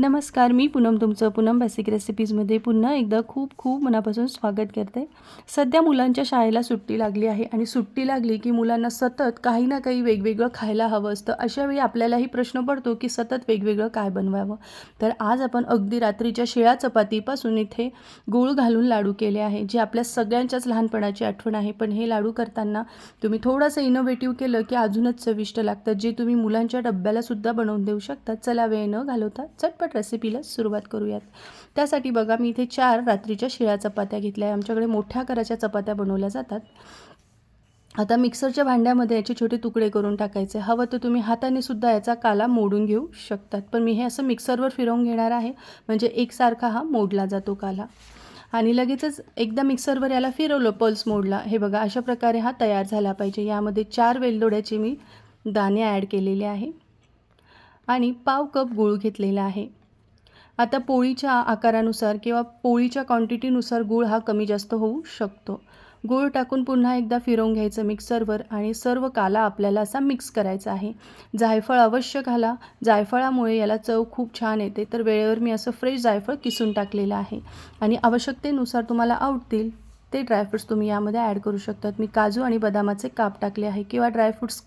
नमस्कार मी पूनम तुमचं पूनम बेसिक रेसिपीजमध्ये पुन्हा एकदा खूप खूप मनापासून स्वागत करते. सध्या मुलांच्या शाळेला सुट्टी लागली आहे आणि सुट्टी लागली की मुलांना सतत काही ना काही वेगवेगळं खायला हवं असतं. अशावेळी आपल्यालाही प्रश्न पडतो की सतत वेगवेगळं काय बनवावं? तर आज आपण अगदी रात्रीच्या शिळा चपातीपासून इथे गूळ घालून लाडू केले आहे जे आपल्या सगळ्यांच्याच लहानपणाची आठवण आहे. पण हे लाडू करताना तुम्ही थोडंसं इनोव्हेटिव्ह केलं की अजूनच चविष्ट लागतात जे तुम्ही मुलांच्या डब्याला सुद्धा बनवून देऊ शकता. चला वेळ न घालवता चटपट रेसिपीला सुरुवात करूयात. त्यासाठी बघा मी इथे चार रात्रीच्या शिळ्या चपात्या घेतल्या. आहे आमच्याकडे मोठ्या आकाराच्या चपात्या बनवल्या जातात. आता मिक्सरच्या भांड्यामध्ये याचे छोटे तुकडे करून टाकायचे. हवं तर तुम्ही हाताने सुद्धा याचा काला मोडून घेऊ शकतात. पण मी हे असं मिक्सरवर फिरवून घेणार आहे. म्हणजे एकसारखा हा मोडला जातो काला. आणि लगेचच एकदा मिक्सरवर याला फिरवलं पल्स मोडला. हे बघा अशा प्रकारे हा तयार झाला पाहिजे. यामध्ये चार वेलदोड्याचे मी दाणे ॲड केलेले आहे. आणि पाव कप गूळ घेतलेला आहे. आता पोळीच्या आकारानुसार किंवा पोळीच्या क्वांटिटीनुसार गूळ हा कमी जास्त होऊ शकतो. गूळ टाकून पुन्हा एकदा फिरवून घ्यायचं मिक्सरवर आणि सर्व काला आपल्याला असा मिक्स करायचा आहे. जायफळ अवश्य घाला. जायफळामुळे याला चव खूप छान येते. तर वेळेवर मी असं फ्रेश जायफळ किसून टाकलेलं आहे. आणि आवश्यकतेनुसार तुम्हाला आवडतील ते ड्रायफ्रूट्स तुम्ही यामध्ये ॲड करू शकतात. मी काजू आणि बदामाचे काप टाकले आहे किंवा ड्रायफ्रुट्स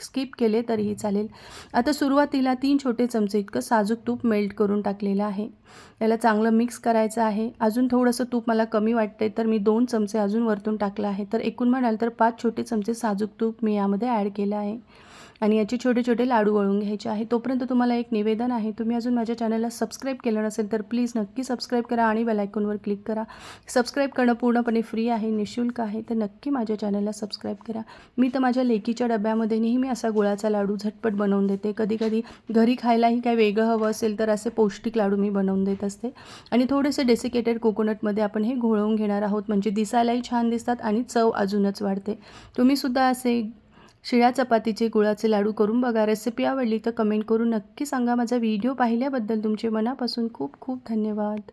स्किप केले तरीही चालेल. आता सुरुवातीला तीन छोटे चमचे इतकं साजूक तूप मेल्ट करून टाकलेलं आहे. याला चांगलं मिक्स करायचं आहे. अजून थोडंसं तूप मला कमी वाटते तर मी दोन चमचे अजून वरतून टाकलं आहे. तर एकूण म्हणाल तर पाच छोटे चमचे साजूक तूप मी यामध्ये ॲड केलं आहे. आणि याचे छोटे छोटे लाडू वळून घ्यायचे आहे. तोपर्यंत तुम्हाला एक निवेदन आहे. तुम्ही अजून माझ्या चॅनलला सबस्क्राईब केलं नसेल तर प्लीज नक्की सबस्क्राईब करा आणि बेलायकॉनवर क्लिक करा. सबस्क्राईब करणं पूर्णपणे फ्री आहे निशुल्क आहे. तर नक्की माझ्या चॅनलला सबस्क्राईब करा. मी तर माझ्या लेकीच्या डब्यामध्ये नेहमी असा गुळाचा लाडू झटपट बनवून देते. कधी कधी घरी खायलाही काय वेगळं हवं असेल तर असे पौष्टिक लाडू मी बनवून देत असते. आणि थोडेसे डेसिकेटेड कोकोनटमध्ये आपण हे घोळवून घेणार आहोत. म्हणजे दिसायलाही छान दिसतात आणि चव अजूनच वाढते. तुम्हीसुद्धा असे शिळ्या चपातीचे गुळाचे लाडू करून बघा. रेसिपी आवडली तर कमेंट करून नक्की सांगा. माझा व्हिडिओ पाहिल्याबद्दल तुमचे मनापासून खूप खूप धन्यवाद.